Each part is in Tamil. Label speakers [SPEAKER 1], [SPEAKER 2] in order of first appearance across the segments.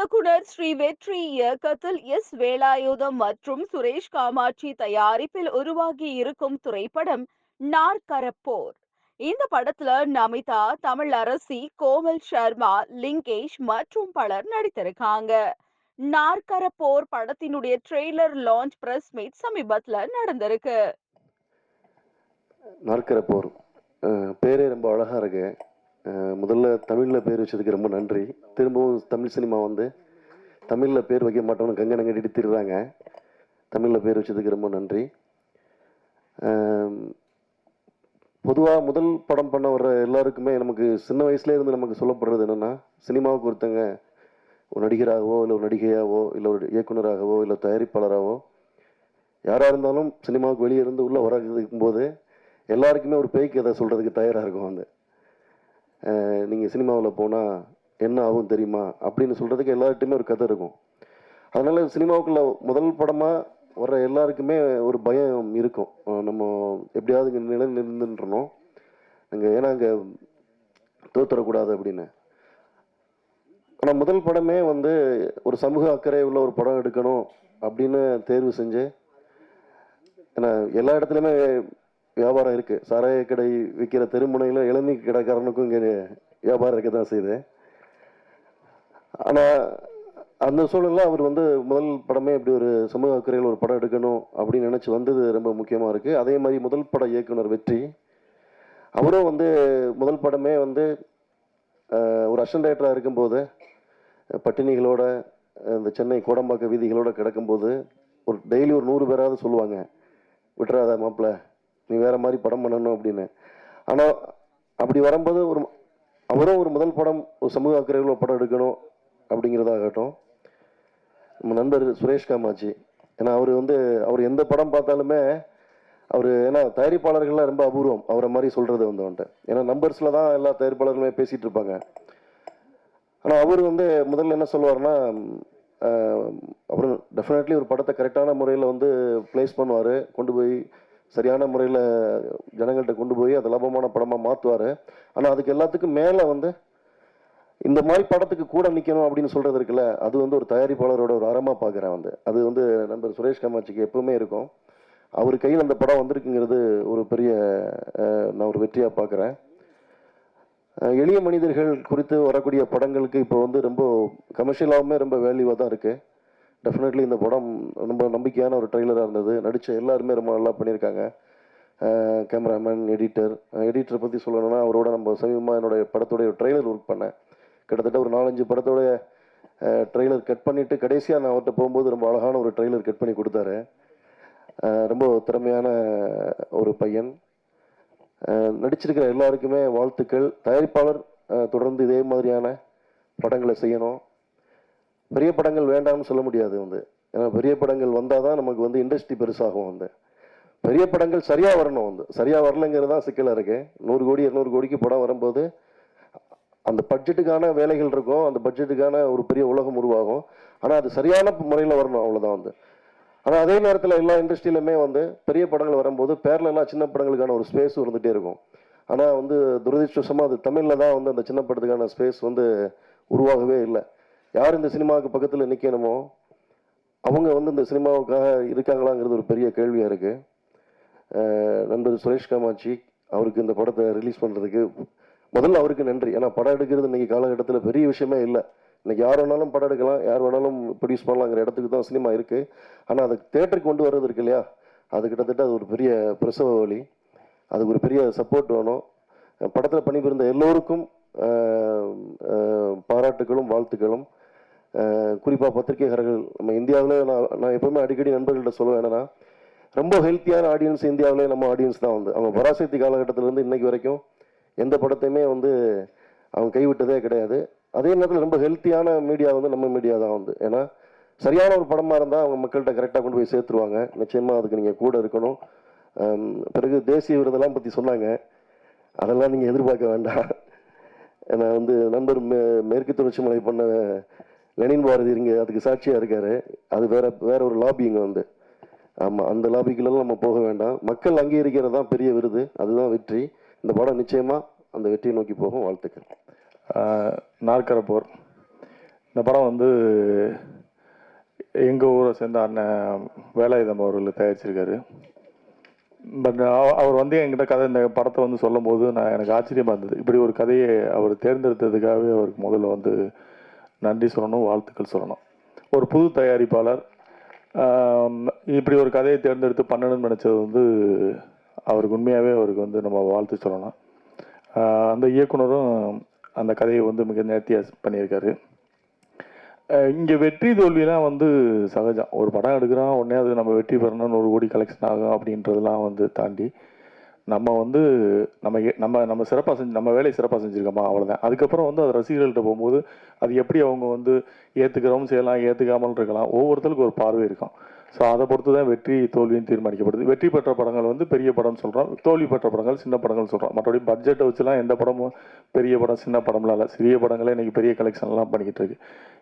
[SPEAKER 1] இயக்குனர் ஸ்ரீ வெற்றி இயக்கத்தில் எஸ். வேலாயுதம் மற்றும் சுரேஷ் காமாட்சி தயாரிப்பில் உருவாகி இருக்கும் திரைப்படம் நாற்கரப்போர். இந்த படத்துல நமிதா தமிழ் அரசி கோமல் சர்மா லிங்கேஷ் மற்றும் பலர் நடித்திருக்காங்க. நாற்கரப்போர் படத்தினுடைய ட்ரெய்லர் லான்ச் பிரஸ் மீட் சமீபத்துல நடந்திருக்கு.
[SPEAKER 2] நாற்கரப்போர். பேரே ரொம்ப அழகா இருக்கு. முதல்ல தமிழில் பேர் வச்சதுக்கு ரொம்ப நன்றி. திரும்பவும் தமிழ் சினிமா வந்து தமிழில் பேர் வைக்க மாட்டோம்னு கங்கணம் கட்டிட்டு திருறாங்க தமிழில் பேர் வச்சதுக்கு ரொம்ப நன்றி. பொதுவாக முதல் படம் பண்ண வர்ற எல்லாருக்குமே நமக்கு சின்ன வயசுலேயே இருந்து நமக்கு சொல்லப்படுறது என்னென்னா சினிமாவுக்கு ஒருத்தங்க ஒரு நடிகராகவோ இல்லை ஒரு நடிகையாகவோ இல்லை ஒரு இயக்குனராகவோ இல்லை தயாரிப்பாளராகவோ யாராக இருந்தாலும் சினிமாவுக்கு வெளியே இருந்து உள்ளே வர இருக்கும்போது எல்லாருக்குமே ஒரு பேய்க்கு அதை சொல்கிறதுக்கு தயாராக இருக்கும் அந்த. நீங்கள் சினிமாவில் போனால் என்ன ஆகும் தெரியுமா? அப்படின்னு சொல்கிறதுக்கு எல்லார்ட்டையுமே ஒரு கதை இருக்கும். அதனால் சினிமாவுக்குள்ள முதல் படமாக வர்ற எல்லாருக்குமே ஒரு பயம் இருக்கும். நம்ம எப்படியாவது இங்கே நிலை நின்றுன்றணும் அங்கே ஏன்னா அங்கே தோத்துறக்கூடாது அப்படின்னு. ஆனால் முதல் படமே வந்து ஒரு சமூக அக்கறை உள்ள ஒரு படம் எடுக்கணும் அப்படின்னு தேர்வு செஞ்சு ஏன்னா எல்லா இடத்துலையுமே வியாபாரம் இருக்கு. சாராய கடை விற்கிற தெருமுனையில் இளநீ கடைக்காரனுக்கும் இங்கே வியாபாரம் இருக்க தான் செய்யுது. ஆனால் அந்த சூழலில் அவர் வந்து முதல் படமே இப்படி ஒரு சமூக அக்கறையில் ஒரு படம் எடுக்கணும் அப்படின்னு நினச்சி வந்தது ரொம்ப முக்கியமாக இருக்குது அதே மாதிரி முதல் பட இயக்குனர் வெற்றி. அவரும் வந்து முதல் படமே வந்து ஒரு அஷன் டைரக்டராக இருக்கும்போது பட்டினிகளோட இந்த சென்னை கோடம்பாக்க வீதிகளோட கிடக்கும்போது ஒரு டெய்லி ஒரு நூறு பேராவது சொல்லுவாங்க விட்டுறாத மாப்பிள்ள நீ வேற மாதிரி படம் பண்ணணும் அப்படின்னு. ஆனால் அப்படி வரும்போது ஒரு அவரும் ஒரு முதல் படம் ஒரு சமூக அக்கறையில் ஒரு படம் எடுக்கணும் அப்படிங்கிறதாகட்டும் நம்ம நண்பர் சுரேஷ் காமாட்சி. ஏன்னா அவர் வந்து அவர் எந்த படம் பார்த்தாலுமே அவர் ஏன்னா தயாரிப்பாளர்கள்லாம் ரொம்ப அபூர்வம். அவரை மாதிரி சொல்கிறது வந்து வந்துட்டு ஏன்னா நம்பர்ஸில் தான் எல்லா தயாரிப்பாளர்களுமே பேசிகிட்டு இருப்பாங்க. ஆனால் அவர் வந்து முதல்ல என்ன சொல்லுவார்னா அவர் டெஃபினெட்லி ஒரு படத்தை கரெக்டான முறையில் வந்து ப்ளேஸ் பண்ணுவார். கொண்டு போய் சரியான முறையில் ஜனங்கள்கிட்ட கொண்டு போய் அதை லாபமான படமாக மாற்றுவார் ஆனால் அதுக்கு எல்லாத்துக்கும் மேலே வந்து இந்த மாதிரி படத்துக்கு கூட நிற்கணும் அப்படின்னு சொல்கிறது இருக்குல்ல அது வந்து ஒரு தயாரிப்பாளரோட ஒரு அறமாக பார்க்குறேன் வந்து. அது வந்து நண்பர் சுரேஷ் காமாட்சிக்கு எப்பவுமே இருக்கும். அவர் கையில் அந்த படம் வந்திருக்குங்கிறது ஒரு பெரிய நான் ஒரு வெற்றியாக பார்க்குறேன் எளிய மனிதர்கள் குறித்து வரக்கூடிய படங்களுக்கு இப்போ வந்து ரொம்ப கமர்ஷியலாகவுமே ரொம்ப வேல்யூவாக தான் இருக்குது டெஃபினெட்லி இந்த படம் ரொம்ப நம்பிக்கையான ஒரு ட்ரெய்லராக இருந்தது. நடித்த எல்லாருமே ரொம்ப நல்லா பண்ணியிருக்காங்க. கேமராமேன் எடிட்டர் எடிட்டரை பற்றி சொல்லணும்னா அவரோட நம்ம சமீபமாக என்னுடைய படத்துடைய ட்ரெய்லர் ஒர்க் பண்ணேன். கிட்டத்தட்ட ஒரு நாலஞ்சு படத்தோடைய ட்ரெய்லர் கட் பண்ணிவிட்டு கடைசியாக நான் அவர்கிட்ட போகும்போது ரொம்ப அழகான ஒரு ட்ரெய்லர் கட் பண்ணி கொடுத்தாரு. ரொம்ப திறமையான ஒரு பையன். நடிச்சிருக்கிற எல்லாருக்குமே வாழ்த்துக்கள். தயாரிப்பாளர் தொடர்ந்து இதே மாதிரியான படங்களை செய்யணும். பெரிய படங்கள் வேண்டாம்னு சொல்ல முடியாது வந்து. ஏன்னா பெரிய படங்கள் வந்தால் தான் நமக்கு வந்து இண்டஸ்ட்ரி பெருசாகும் வந்து. பெரிய படங்கள் சரியாக வரணும் வந்து. சரியாக வரலைங்கிறது தான் சிக்கலாக இருக்குது நூறு கோடி இரநூறு கோடிக்கு படம் வரும்போது அந்த பட்ஜெட்டுக்கான வேலைகள் இருக்கும். அந்த பட்ஜெட்டுக்கான ஒரு பெரிய உலகம் உருவாகும். ஆனால் அது சரியான முறையில் வரணும் அவ்வளோதான் வந்து. ஆனால் அதே நேரத்தில் எல்லா இண்டஸ்ட்ரியிலுமே வந்து பெரிய படங்கள் வரும்போது பேரலாம் சின்ன படங்களுக்கான ஒரு ஸ்பேஸ் இருந்துகிட்டே இருக்கும். ஆனால் வந்து துரதிருஷ்டமாக அது தமிழில் தான் வந்து அந்த சின்ன படத்துக்கான ஸ்பேஸ் வந்து உருவாகவே இல்லை. யார் இந்த சினிமாவுக்கு பக்கத்தில் நிற்கணுமோ அவங்க வந்து இந்த சினிமாவுக்காக இருக்காங்களாங்கிறது ஒரு பெரிய கேள்வியாக இருக்குது நண்பர் சுரேஷ் காமாட்சி அவருக்கு இந்த படத்தை ரிலீஸ் பண்ணுறதுக்கு முதல்ல அவருக்கு நன்றி. ஏன்னா படம் எடுக்கிறது இன்றைக்கி காலகட்டத்தில் பெரிய விஷயமே இல்லை. இன்றைக்கி யார் வேணாலும் படம் எடுக்கலாம் யார் வேணாலும் ப்ரொடியூஸ் பண்ணலாங்கிற இடத்துக்கு தான் சினிமா இருக்குது ஆனால் அதை தேட்டருக்கு கொண்டு வர்றது இருக்கு இல்லையா? அது கிட்டத்தட்ட அது ஒரு பெரிய பிரசவ வழி அதுக்கு ஒரு பெரிய சப்போர்ட் வேணும். படத்தில் பணிபுரிந்த எல்லோருக்கும் பாராட்டுகளும் வாழ்த்துக்களும். குறிப்பாக பத்திரிகையாளர்கள் நம்ம இந்தியாவில் நான் நான் எப்போவுமே அடிக்கடி நண்பர்கள்ட்ட சொல்லுவேன் என்னன்னா ரொம்ப ஹெல்த்தியான ஆடியன்ஸ் இந்தியாவிலே நம்ம ஆடியன்ஸ் தான் வந்து. அவங்க பராசக்தி காலகட்டத்திலேருந்து இன்றைக்கு வரைக்கும் எந்த படத்தையுமே வந்து அவங்க கைவிட்டதே கிடையாது. அதே நேரத்தில் ரொம்ப ஹெல்த்தியான மீடியா வந்து நம்ம மீடியா தான் வந்து. ஏன்னா சரியான ஒரு படமாக இருந்தால் அவங்க மக்கள்கிட்ட கரெக்டாக கொண்டு போய் சேர்த்துருவாங்க. நிச்சயமாக அதுக்கு நீங்கள் கூட இருக்கணும். பிறகு தேசிய விருதெல்லாம் பற்றி சொன்னாங்க. அதெல்லாம் நீங்கள் எதிர்பார்க்க வேண்டாம். ஏன்னா வந்து நண்பர் மே மேற்கு தொடர்ச்சி மலை பண்ண லெனின் பாரதி இங்கே அதுக்கு சாட்சியாக இருக்காரு. அது வேற வேற ஒரு லாபி இங்கே வந்து. ஆமாம் அந்த லாபிக்குள்ளெல்லாம் நம்ம போக வேண்டாம். மக்கள் அங்கீகரிக்கிறது தான் பெரிய விருது. அதுதான் வெற்றி. இந்த படம் நிச்சயமாக அந்த வெற்றியை நோக்கி போகும். வாழ்த்துக்கள்.
[SPEAKER 3] ஆஹ் நாற்கர போர் இந்த படம் வந்து எங்கள் ஊரை சேர்ந்த அண்ணன் வேலாயுதம் அவர்கள் தயாரிச்சிருக்காரு. பட் அவர் வந்து என்கிட்ட கதை இந்த படத்தை வந்து சொல்லும் போது நான் எனக்கு ஆச்சரியமாக இருந்தது. இப்படி ஒரு கதையை அவர் தேர்ந்தெடுத்ததுக்காகவே அவருக்கு முதல்ல வந்து நன்றி சொல்லணும் வாழ்த்துக்கள் சொல்லணும். ஒரு புது தயாரிப்பாளர் இப்படி ஒரு கதையை தேர்ந்தெடுத்து பண்ணணும்னு நினச்சது வந்து அவருக்கு உண்மையாகவே அவருக்கு வந்து நம்ம வாழ்த்து சொல்லலாம். அந்த இயக்குனரும் அந்த கதையை வந்து மிக நேர்த்தியாக பண்ணியிருக்காரு. இங்கே வெற்றி தோல்விலாம் வந்து சகஜம். ஒரு படம் எடுக்கிறோம் உடனே அது நம்ம வெற்றி பெறணும்னு ஒரு கோடி கலெக்ஷன் ஆகும் அப்படின்றதெல்லாம் வந்து தாண்டி நம்ம வந்து நம்ம எ- நம்ம நம்ம சிறப்பாக செஞ்சு நம்ம வேலையை சிறப்பாக செஞ்சுருக்கோமா? அவ்வளோதான் அதுக்கப்புறம் வந்து அது ரசிகர்கள்ட்ட போகும்போது அது எப்படி அவங்க வந்து ஏற்றுக்கிறவும் செய்யலாம் ஏற்றுக்காமல் இருக்கலாம். ஒவ்வொருத்தருக்கும் ஒரு பார்வை இருக்கும். ஸோ அதை பொறுத்து தான் வெற்றி தோல்வியும் தீர்மானிக்கப்படுது. வெற்றி பெற்ற படங்கள் வந்து பெரிய படம்னு சொல்கிறோம் தோல்வி பெற்ற படங்கள் சின்ன படங்கள் சொல்கிறோம் மற்றபடி பட்ஜெட்டை வச்சுலாம் எந்த படமும் பெரிய படம் சின்ன படம்லாம் இல்லை. சிறிய படங்களே இன்றைக்கி பெரிய கலெக்ஷன்லாம் பண்ணிக்கிட்டு இருக்கு.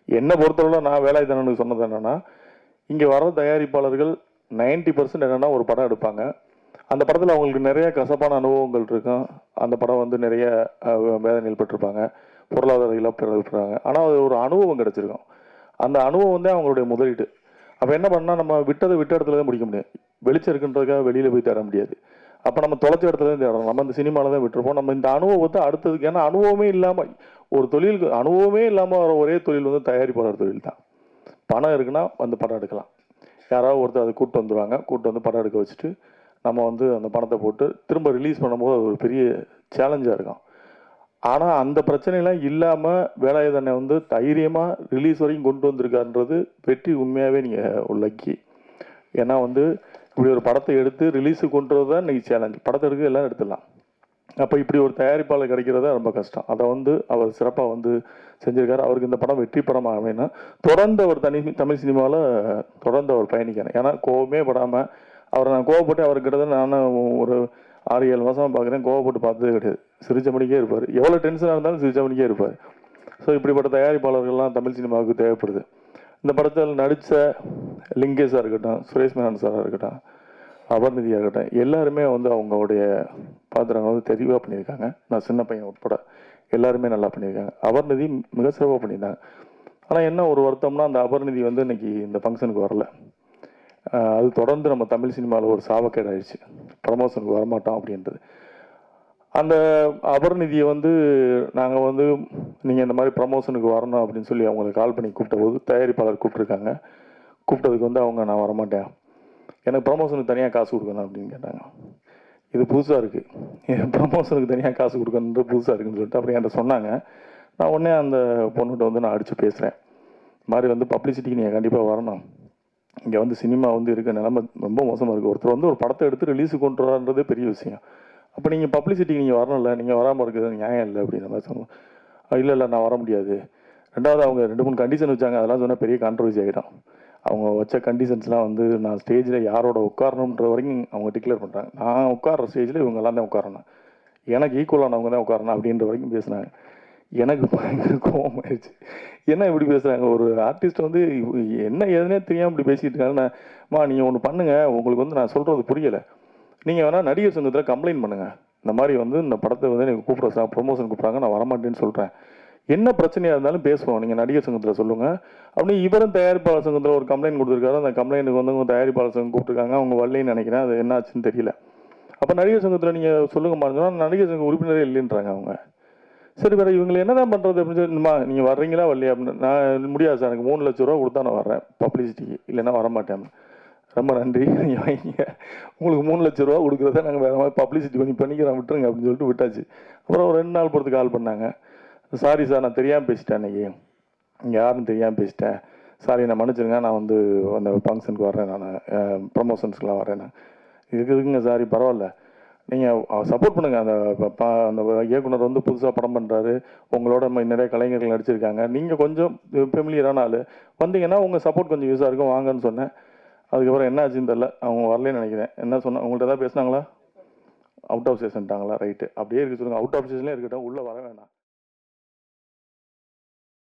[SPEAKER 3] என்னை பொறுத்தளவில் நான் வேலாயுதனனுக்கு சொன்னது என்னென்னா இங்கே வர தயாரிப்பாளர்கள் 90% பர்சன்ட் என்னென்னா ஒரு படம் எடுப்பாங்க. அந்த படத்தில் அவங்களுக்கு நிறைய கசப்பான அனுபவங்கள் இருக்கும் அந்த படம் வந்து நிறைய வேதனையில் வேதனைகள் பெற்றிருப்பாங்க. பொருளாதார இழப்பு ஆனால் அது ஒரு அனுபவம் கிடச்சிருக்கும். அந்த அனுபவம் வந்து அவங்களுடைய முதலீடு அப்போ என்ன பண்ணால் நம்ம விட்டதை விட்ட இடத்துல தான் முடிக்க முடியும். வெளிச்சம் இருக்குன்றதுக்காக வெளியில் போய் தேட முடியாது. அப்போ நம்ம தொலைச்ச இடத்துல தான் தேடணும். நம்ம இந்த சினிமாவில் தான் விட்டுருப்போம். நம்ம இந்த அனுபவத்தை அடுத்ததுக்கு ஏன்னா அனுபவமே இல்லாமல் ஒரு தொழிலுக்கு அனுபவமே இல்லாமல் வர ஒரே தொழில் வந்து தயாரிப்பாளர் தொழில் தான். பணம் இருக்குன்னா வந்து படம் எடுக்கலாம். யாராவது ஒருத்தர் அதை கூப்பிட்டு வந்துடுவாங்க கூப்பிட்டு வந்து படம் எடுக்க வச்சுட்டு நம்ம வந்து அந்த பணத்தை போட்டு திரும்ப ரிலீஸ் பண்ணும்போது அது ஒரு பெரிய சேலஞ்சாக இருக்கும். ஆனால் அந்த பிரச்சனைலாம் இல்லாமல் வேலாயுதனை வந்து தைரியமாக ரிலீஸ் வரைக்கும் கொண்டு வந்திருக்காருன்றது வெற்றி உண்மையாகவே நீங்கள் லக்கி ஏன்னா வந்து இப்படி ஒரு படத்தை எடுத்து ரிலீஸுக்கு கொண்டு வரது தான் இன்னைக்கு சேலஞ்ச் படத்தை எடுக்க எல்லாம் எடுத்துடலாம். அப்போ இப்படி ஒரு தயாரிப்பாளர் கிடைக்கிறதா ரொம்ப கஷ்டம். அதை வந்து அவர் சிறப்பாக வந்து செஞ்சிருக்காரு. அவருக்கு இந்த படம் வெற்றி படம் அமைனா தொடர்ந்து அவர் தனி தமிழ் சினிமாவில் தொடர்ந்து அவர் பயணிக்கணும். ஏன்னா கோவமே படாமல் அவரை நான் கோவப்பட்டு அவர்கிட்ட நான் ஒரு ஆறு ஏழு மாதமாக பார்க்குறேன். கோவப்பட்டு பார்த்ததே கிடையாது. சிரிச்சபடிக்கே இருப்பார். எவ்வளோ டென்ஷனாக இருந்தாலும் சிரிச்சபடிக்கே இருப்பார். ஸோ இப்படிப்பட்ட தயாரிப்பாளர்கள்லாம் தமிழ் சினிமாவுக்கு தேவைப்படுது. இந்த படத்தில் நடித்த லிங்கேஷாக இருக்கட்டும் சுரேஷ் மேனன் சாராக இருக்கட்டும் அபர்நிதியாக இருக்கட்டும் எல்லாருமே வந்து அவங்களுடைய பாத்திரங்களை வந்து தெளிவாக பண்ணியிருக்காங்க. நான் சின்ன பையன் உட்பட எல்லாருமே நல்லா பண்ணியிருக்காங்க. அபர்நிதி மிக சிறப்பாக பண்ணியிருந்தாங்க. ஆனால் என்ன ஒரு வருத்தம்னா அந்த அபர்நிதி வந்து இன்னைக்கு இந்த ஃபங்க்ஷனுக்கு வரல. அது தொடர்ந்து நம்ம தமிழ் சினிமாவில் ஒரு சாபக்கேடு ஆயிடுச்சு ப்ரமோஷனுக்கு வரமாட்டோம் அப்படின்றது. அந்த அபர்நிதியை வந்து நாங்கள் வந்து நீங்கள் இந்த மாதிரி ப்ரமோஷனுக்கு வரணும் அப்படின்னு சொல்லி அவங்களுக்கு கால் பண்ணி கூப்பிட்ட போது தயாரிப்பாளர் கூப்பிட்ருக்காங்க கூப்பிட்டதுக்கு வந்து அவங்க நான் வரமாட்டேன். எனக்கு ப்ரமோஷனுக்கு தனியாக காசு கொடுக்கணும் அப்படின்னு கேட்டாங்க. இது புதுசாக இருக்குது ப்ரமோஷனுக்கு தனியாக காசு கொடுக்கணுன்ற புதுசாக இருக்குன்னு சொல்லிட்டு அப்புறம் என்கிட்ட சொன்னாங்க. நான் உடனே அந்த பொண்ணுகிட்ட வந்து நான் அடித்து பேசுகிறேன் இந்த மாதிரி வந்து பப்ளிசிட்டிக்கு நீங்கள் கண்டிப்பாக வரணும். இங்கே வந்து சினிமா வந்து இருக்க நிலைமை ரொம்ப மோசமாக இருக்குது ஒருத்தர் வந்து ஒரு படத்தை எடுத்து ரிலீஸுக்கு கொண்டு வரான்றதே பெரிய விஷயம். அப்போ நீங்கள் பப்ளிசிட்டிக்கு நீங்கள் வரணும்ல நீங்கள் வராமல் இருக்கிறது நியாயம் இல்லை அப்படின்ற மாதிரி சொன்னோம். இல்லை இல்லை நான் வர முடியாது. ரெண்டாவது அவங்க ரெண்டு மூணு கண்டிஷன் வச்சாங்க அதெல்லாம் சொன்னால் பெரிய கான்ட்ரவர்சி ஆகிடும் அவங்க வச்ச கண்டிஷன்ஸ்லாம் வந்து நான் ஸ்டேஜில் யாரோட உட்காரணுன்ற வரைக்கும் அவங்க டிக்ளேர் பண்ணுறாங்க நான் உட்கார்ற ஸ்டேஜில் இவங்கெல்லாம் தான் உட்காரணும். எனக்கு ஈக்குவலானவங்க தான் உட்காரணும் அப்படின்ற வரைக்கும் பேசுனாங்க. எனக்கு பயங்கர கோபம் ஆயிடுச்சு. என்ன இப்படி பேசுகிறாங்க ஒரு ஆர்டிஸ்ட் வந்து என்ன ஏதுனே தெரியாமல் இப்படி பேசிகிட்டு இருக்காங்கண்ணா நீங்கள் ஒன்று பண்ணுங்கள் உங்களுக்கு வந்து நான் சொல்கிறது புரியல. நீங்கள் வேணால் நடிகர் சங்கத்தில் கம்ப்ளைண்ட் பண்ணுங்கள் இந்த மாதிரி வந்து இந்த படத்தை வந்து எனக்கு கூப்பிட்ற ப்ரொமோஷன் கூப்பிட்றாங்க. நான் வரமாட்டேன்னு சொல்கிறேன் என்ன பிரச்சனையாக இருந்தாலும் பேசுவோம். நீங்கள் நடிகர் சங்கத்தில் சொல்லுங்கள் அப்படின்னு இவரும் தயாரிப்பாளர் சங்கத்தில் ஒரு கம்ப்ளைண்ட் கொடுத்துருக்காரு. அந்த கம்ப்ளைண்ட்டுக்கு வந்து உங்கள் தயாரிப்பாளர் சங்கம் கூப்பிட்டுருக்காங்க. அவங்க வரலன்னு நினைக்கிறேன். அது என்ன ஆச்சுன்னு தெரியல. அப்போ நடிகர் சங்கத்தில் நீங்கள் சொல்லுங்க சொன்னா நடிகர் சங்க உறுப்பினரே இல்லைன்றாங்க அவங்க. சரி வேறு இவங்களை என்னதான் பண்ணுறது அப்படின்னு சொல்லி நீங்கள் வர்றீங்களா வரலையா? அப்படின்னு நான் முடியாது சார் எனக்கு மூணு லட்ச ரூபா கொடுத்தா நான் வர்றேன் பப்ளிசிட்டிக்கு இல்லைன்னா வர மாட்டேன் ரொம்ப நன்றி. நீங்கள் வாங்கிங்க உங்களுக்கு மூணு லட்ச ரூபா கொடுக்குறத நாங்கள் வேறு மாதிரி பப்ளிசிட்டி கொஞ்சம் பண்ணிக்கிறோம் விட்டுருங்க அப்படின்னு சொல்லிட்டு விட்டாச்சு. அப்புறம் ஒரு ரெண்டு நாள் பொறுத்து கால் பண்ணாங்க. சாரி சார் நான் தெரியாமல் பேசிட்டேன் அன்றைக்கி இங்கே யாருன்னு தெரியாமல் பேசிட்டேன். சாரி நான் மன்னிச்சிருங்க நான் வந்து அந்த ஃபங்க்ஷனுக்கு வரேன் நான் ப்ரமோஷன்ஸ்க்குலாம் வரேன் நான். இதுக்கு இருக்குங்க சாரி பரவாயில்ல. நீங்கள் சப்போர்ட் பண்ணுங்கள் அந்த ப- அந்த இயக்குனர் வந்து புதுசாக படம் பண்ணுறாரு உங்களோட நிறைய கலைஞர்கள் நடிச்சிருக்காங்க. நீங்கள் கொஞ்சம் ஃபெமிலியரான ஆள். வந்தீங்கன்னா உங்கள் சப்போர்ட் கொஞ்சம் யூஸாக இருக்கும். வாங்கன்னு சொன்னேன். அதுக்கப்புறம் என்ன ஆச்சுன்னு தெரில அவங்க வரலன்னு நினைக்கிறேன். என்ன சொன்ன உங்கள்கிட்ட ஏதாவது பேசுனாங்களா? அவுட் ஆஃப் ஸ்டேஷன்ட்டாங்களா ரைட்டு அப்படியே இருக்க சொல்லுங்கள் அவுட் ஆஃப் ஸ்டேஷன்லேயே இருக்கட்டும். உள்ளே வர வேணாம்.